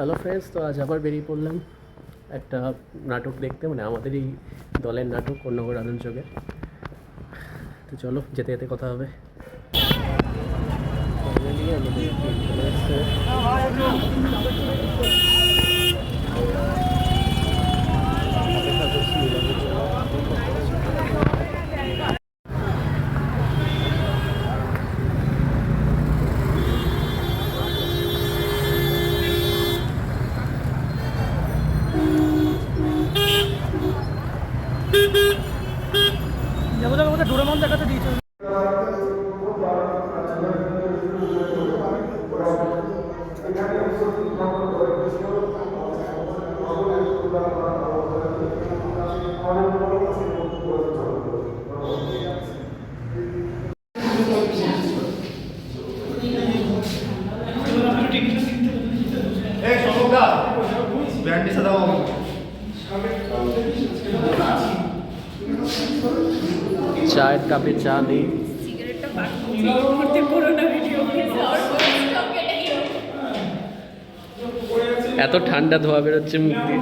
Hello friends তো আজ আবার বেরিয়ে পড়লাম একটা নাটক দেখতে মানে আমাদের এই দলের নাটক কন্যগর আনন্দ যোগের তো চলো, যেতে যেতে কথা হবে। আমাদের যাব যাব ডোরেমন দেখাতে দিয়েছে। এই সমুখদা ব্যান্ডি সাদা বাবু চায়ের কাপে চা নেই এত ঠান্ডা ধোয়া বেরোচ্ছে মুখ দিয়ে।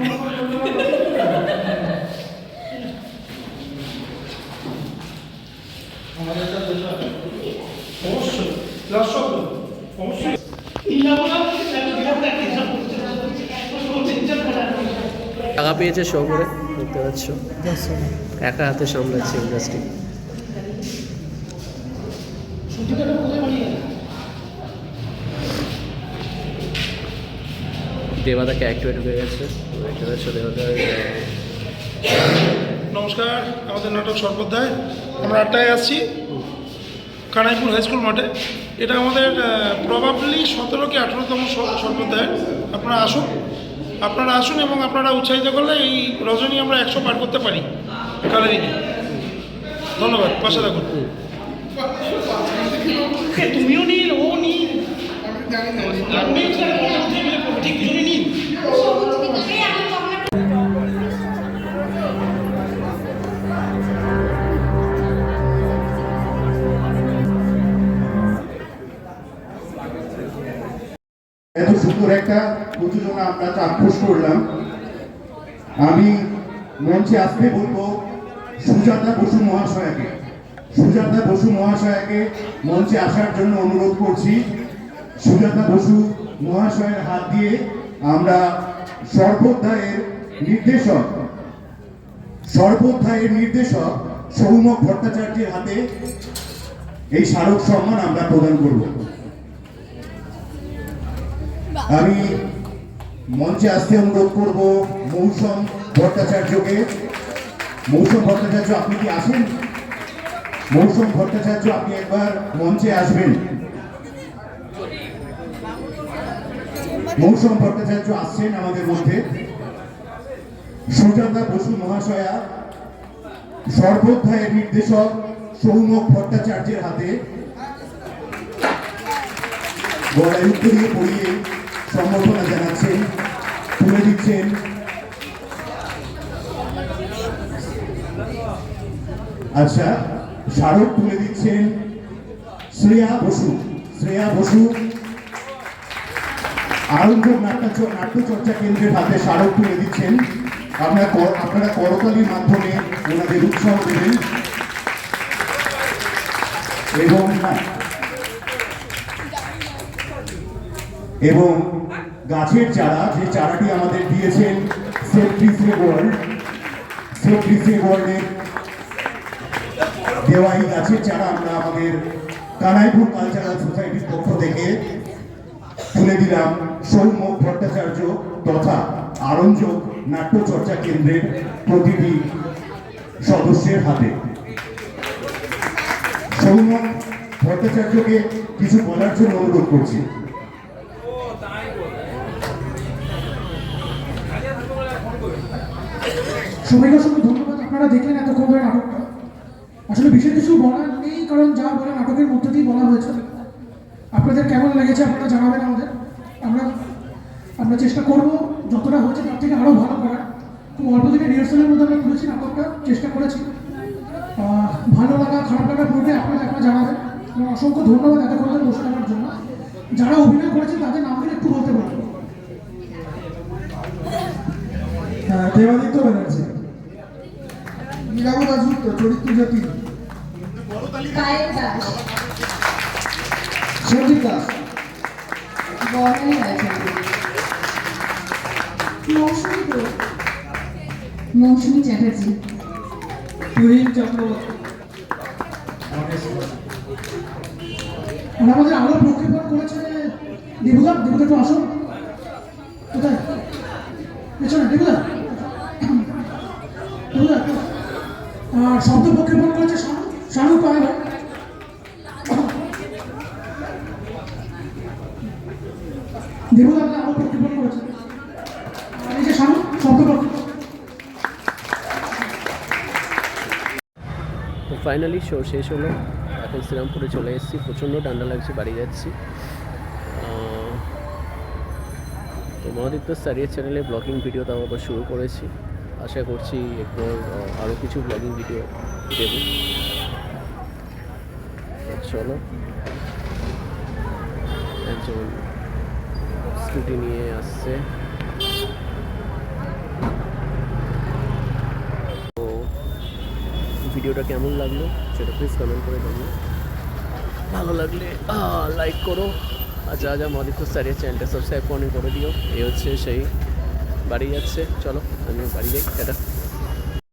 টাকা পেয়েছে করে, দেখতে পাচ্ছ? একা হাতে সামলাচ্ছে ইন্ডাস্ট্রি দেবাদাকে অ্যাক্টিভেট হয়ে গেছে। নমস্কার, আমাদের নাটক সর্বোধ্যায় আমরা আটটায় আসছি। কানাইপুর হাই স্কুল মাঠে। এটা আমাদের প্রবাবলি সতেরো কি আঠেরোতম সর্বোধ্যায় আপনারা আসুন। আপনারা আসুন এবং আপনারা উৎসাহিত করলে এই রজনী আমরা একশো পার করতে পারি। কালের দিনে ধন্যবাদ, পাশে থাকুন। তুমিও নীল, ও নীল। এত সুন্দর একটা প্রযোজনা আমরা চাক্ষুষ করলাম। আমি মঞ্চে আসতে বলব সুজাতা বসু মহাশয়াকে। সুজাতা বসু মহাশয়াকে মঞ্চে আসার জন্য অনুরোধ করছি। সুজাতা বসু মহাশয়ের হাত দিয়ে আমরা সর্বোধ্যায়ের নির্দেশক সর্বোধ্যায়ের নির্দেশক সৌমক ভট্টাচার্যের হাতে এই স্মারক সম্মান আমরা প্রদান করব। আমি মঞ্চে আসতে অনুরোধ করব মৌসুম ভট্টাচার্যকে। মৌসুম ভট্টাচার্য, আপনি কি আসেন? মৌসুম ভট্টাচার্য, আপনি একবার মঞ্চে আসবেন। মৌসুম ভট্টাচার্য আসছেন আমাদের মধ্যে। সুজাতা বসু মহাশয়া সর্বোধ্যায়ের নির্দেশক সৌমক ভট্টাচার্যের হাতে গলায় উত্তরীয় পড়িয়ে সম্বর্ধনা আচ্ছা স্মারক তুলে দিচ্ছেন শ্রেয়া বসু শ্রেয়া বসু। আনন্দ নাট্য, নাট্যচর্চা কেন্দ্রের হাতে স্মারক তুলে দিচ্ছেন। আপনারা আপনারা করতালির মাধ্যমে ওনাদের উৎসাহ দেবেন। এবং এবং গাছের চারা, যে চারাটি আমাদের দিয়েছেন সেফ ট্রিসে ওয়ার্ল্ড সেফ ট্রিসে ওয়ার্ল্ডের দেওয়া এই গাছের চারা আমরা আমাদের কানাইপুর কালচারাল সোসাইটির পক্ষ থেকে তুলে দিলাম সৌম্য ভট্টাচার্য তথা আরঞ্জক নাট্যচর্চা কেন্দ্রের প্রতিটি সদস্যের হাতে। সৌম্য ভট্টাচার্যকে কিছু বলার জন্য অনুরোধ করছি। সবাইকে অসংখ্য ধন্যবাদ। আপনারা দেখলেন এতক্ষণ ধরে নাটকটা। আসলে বিশেষ কিছু বলার নেই, কারণ যা বলে নাটকের মধ্যে দিয়ে বলা হয়েছে। আপনাদের কেমন লেগেছে আপনারা জানাবেন আমাদের। আমরা আমরা চেষ্টা করব যতটা হয়েছে তার থেকে আরও ভালো করার। খুব অল্প দিনের রিহার্সালের মধ্যে আমরা করেছি নাটকটা, চেষ্টা করেছি। ভালো লাগা, খারাপ লাগা পুরোটাই আপনারা আপনারা জানাবেন। অসংখ্য ধন্যবাদ এতক্ষণ ধরে বসে থাকার জন্য। যারা অভিনয় করেছে তাদের নামগুলো একটু বলতে পারবেন দেবাদিত্য ব্যানার্জি। নীলাভ দাসগুপ্ত চরিত্র জ্যোতি। পায়েল দাস। মৌসুমী চ্যাটার্জি। তুহিন চক্রবর্তী। আমাদের আরও প্রক্ষেপণ করেছে দেবুদা? দেবুদা একটু আসুন। কোথায়? পেছনে দেবুদা? শব্দ প্রক্ষেপণ করেছে শানু। পায় না ফাইনালি শো শেষ হলো। এখন শ্রীরামপুরে চলে এসেছি। প্রচণ্ড ঠান্ডা লাগছে, বাড়ি যাচ্ছি। তো মহাদিত্য সারিয়ার চ্যানেলে ব্লগিং ভিডিও তো আবার শুরু করেছি। আশা করছি এরপর আরও কিছু ব্লগিং ভিডিও দেব। চলো, একজন স্কুটি নিয়ে আসছে। তো ভিডিওটা কেমন লাগল? সেটা প্লিজ কমেন্ট করে জানিও। ভালো লাগলে লাইক করো। আর যা যা মদিত স্যারের চ্যানেলটা সাবস্ক্রাইব করে করে দিও। এই হচ্ছে সেই বাড়ি যাচ্ছে চলো আমিও বাড়ি যাই এটা